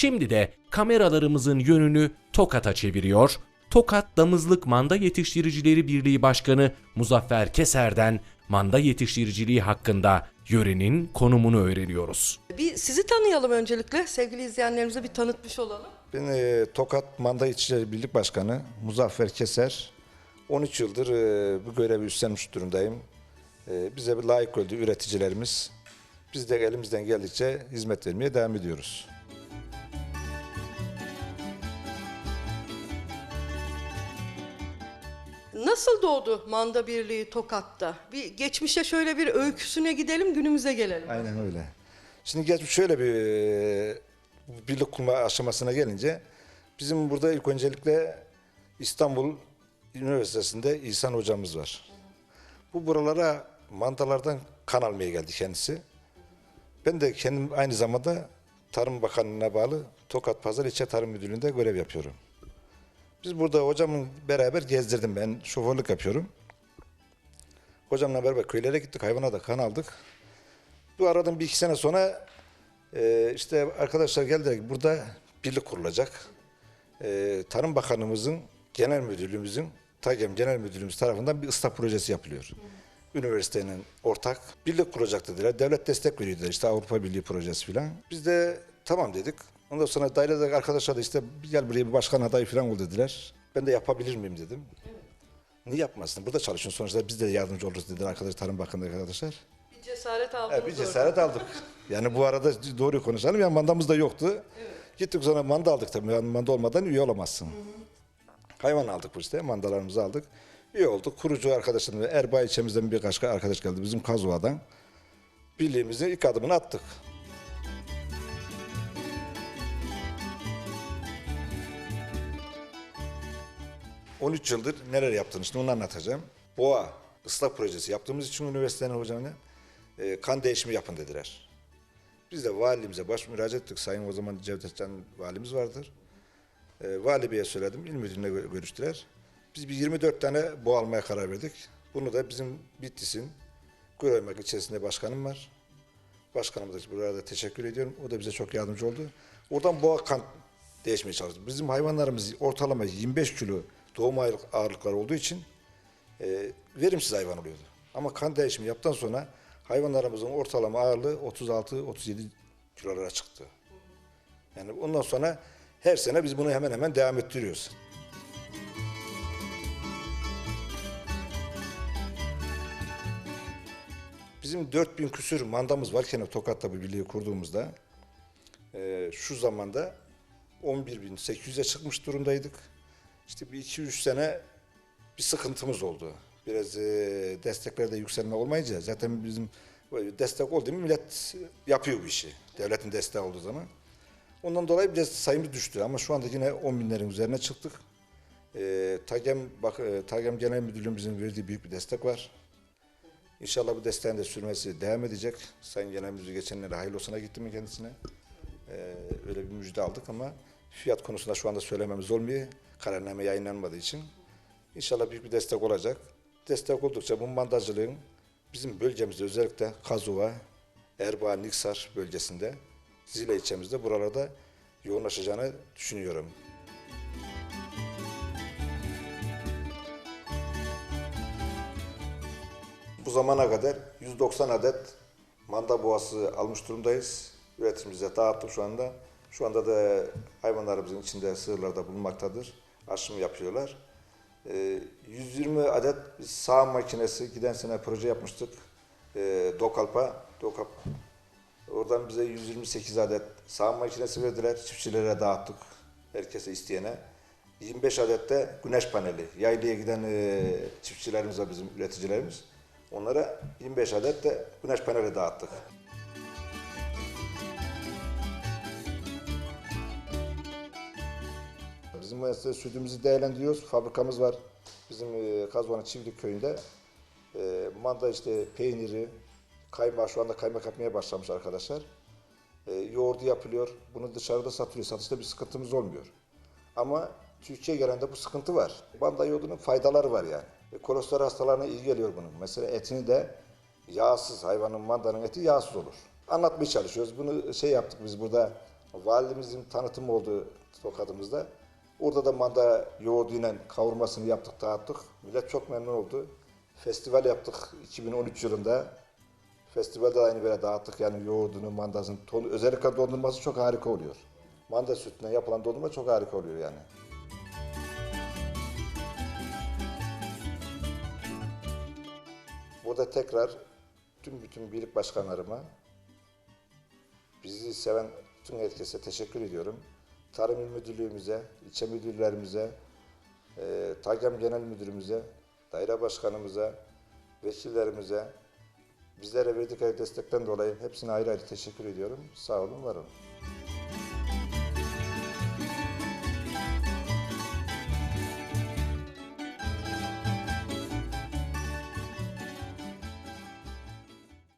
Şimdi de kameralarımızın yönünü Tokat'a çeviriyor. Tokat Damızlık Manda Yetiştiricileri Birliği Başkanı Muzaffer Keser'den manda yetiştiriciliği hakkında yörenin konumunu öğreniyoruz. Bir sizi tanıyalım öncelikle. Sevgili izleyenlerimize bir tanıtmış olalım. Ben e, Tokat Manda İçişleri Birlik Başkanı Muzaffer Keser. 13 yıldır e, bu görevi üstlenmiş durumdayım. E, bize bir layık gördü üreticilerimiz. Biz de elimizden geldikçe hizmet vermeye devam ediyoruz. Nasıl doğdu Manda Birliği Tokat'ta? Bir geçmişe şöyle bir öyküsüne gidelim, günümüze gelelim. Aynen öyle. Şimdi geçmiş şöyle bir e, birlik kurma aşamasına gelince bizim burada ilk öncelikle İstanbul Üniversitesi'nde İhsan hocamız var. Bu buralara mandalardan kan almaya geldi kendisi. Ben de kendim aynı zamanda Tarım Bakanlığı'na bağlı Tokat Pazar İlçe Tarım Müdürlüğü'nde görev yapıyorum. Biz burada hocamın beraber gezdirdim ben şoförlük yapıyorum. Hocamla beraber köylere gittik hayvana da kan aldık. Bu aradan bir iki sene sonra e, işte arkadaşlar geldiler burada birlik kurulacak. E, Tarım Bakanımızın, Genel Müdürlüğümüzün, TAGEM Genel Müdürlüğümüz tarafından bir ıslah projesi yapılıyor. Üniversitenin ortak birlik kuracak dediler. Devlet destek veriyor. İşte Avrupa Birliği projesi falan. Biz de tamam dedik. Ondan sonra dairedeki arkadaşlar da işte gel buraya bir başkan adayı falan ol dediler. Ben de yapabilir miyim dedim. Niye yapmasın? Burada çalışın sonuçta biz de yardımcı oluruz dediler arkadaşlar Tarım Bakanlığı arkadaşlar. Bir cesaret aldınız E, bir orada. cesaret aldık. Yani bu arada doğru konuşalım. Yani mandamız da yoktu. Gittik sonra manda aldık tabii. Yani manda olmadan üye olamazsın. Hayvan aldık bu işte. Mandalarımızı aldık. Üye olduk. Kurucu arkadaşlarımız, Erbaa ilçemizden birkaç arkadaş geldi. Bizim Kazuva'dan. Birliğimizin ilk adımını attık. ...13 yıldır neler yaptığını şimdi onu anlatacağım. Boğa ıslah projesi yaptığımız için üniversitenin hocamına e, kan değişimi yapın dediler. Biz de valimize baş müracaat ettik. Sayın o zaman Cevdet Can valimiz vardır. E, vali beye söyledim. İl müdürüne gö- görüştüler. Biz bir 24 tane boğa almaya karar verdik. Bunu da bizim Bitlis'in Güraymak ilçesinde başkanım var. Başkanıma da burada teşekkür ediyorum. O da bize çok yardımcı oldu. Oradan boğa kan değişmeye çalıştık. Bizim hayvanlarımız ortalama 25 kilo doğum ağırlık- ağırlıkları olduğu için e, verimsiz hayvan oluyordu. Ama kan değişimi yaptıktan sonra hayvanlarımızın ortalama ağırlığı 36-37 kilolara çıktı. Yani ondan sonra her sene biz bunu hemen hemen devam ettiriyoruz. Bizim 4000 küsür mandamız varken Tokat'ta bu birliği kurduğumuzda e, şu zamanda 11.800'e çıkmış durumdaydık. İşte bir 2-3 sene bir sıkıntımız oldu. Biraz e, desteklerde yükselme olmayınca zaten bizim destek oldu mu millet yapıyor bu işi. Devletin desteği olduğu zaman. Ondan dolayı biraz sayımız düştü ama şu anda yine 10 binlerin üzerine çıktık. E, TAGEM, bak, e, TAGEM Genel Müdürlüğümüzün verdiği büyük bir destek var. İnşallah bu desteğin de sürmesi devam edecek. Sayın Genel Müdür geçenlerde hayırlı olsuna gitti mi kendisine? Ee, öyle bir müjde aldık ama fiyat konusunda şu anda söylememiz olmuyor. Kararname yayınlanmadığı için. İnşallah büyük bir destek olacak. Destek oldukça bu mandacılığın bizim bölgemizde özellikle Kazuva, Erbaa, Niksar bölgesinde, Zile ilçemizde buralarda yoğunlaşacağını düşünüyorum. Bu zamana kadar 190 adet manda boğası almış durumdayız. Üretimimize dağıttık şu anda. Şu anda da hayvanlarımızın içinde sığırlarda bulunmaktadır. Aşım yapıyorlar. Ee, 120 adet sağım makinesi giden sene proje yapmıştık. Ee, Dokalp'a. Dokap. Oradan bize 128 adet sağım makinesi verdiler. Çiftçilere dağıttık. Herkese isteyene. 25 adet de güneş paneli. Yaylaya giden e, çiftçilerimiz bizim üreticilerimiz. Onlara 25 adet de güneş paneli dağıttık. Bizim müessese sütümüzü değerlendiriyoruz. Fabrikamız var. Bizim e, Kazvan'ın Çiftlik köyünde. E, manda işte peyniri, kaymağı şu anda kaymak yapmaya başlamış arkadaşlar. E, yoğurdu yapılıyor. Bunu dışarıda satılıyor. Satışta bir sıkıntımız olmuyor. Ama Türkiye'ye gelende bu sıkıntı var. Manda yoğurdunun faydaları var yani. E, kolesterol hastalarına iyi geliyor bunun. Mesela etini de yağsız, hayvanın mandanın eti yağsız olur. Anlatmaya çalışıyoruz. Bunu şey yaptık biz burada Valimizin tanıtımı oldu Tokat'ımızda. Orada da manda yoğurduyla kavurmasını yaptık, dağıttık. Millet çok memnun oldu. Festival yaptık 2013 yılında. Festivalde de aynı böyle dağıttık yani yoğurdunu, mandasını, ton, özellikle dondurması çok harika oluyor. Manda sütünden yapılan dondurma çok harika oluyor yani. Burada tekrar tüm bütün birlik başkanlarıma, bizi seven tüm herkese teşekkür ediyorum. Tarım İl Müdürlüğümüze, ilçe müdürlerimize, e, TAGEM Genel Müdürümüze, daire başkanımıza, vekillerimize, bizlere verdikleri destekten dolayı hepsine ayrı ayrı teşekkür ediyorum. Sağ olun, var olun.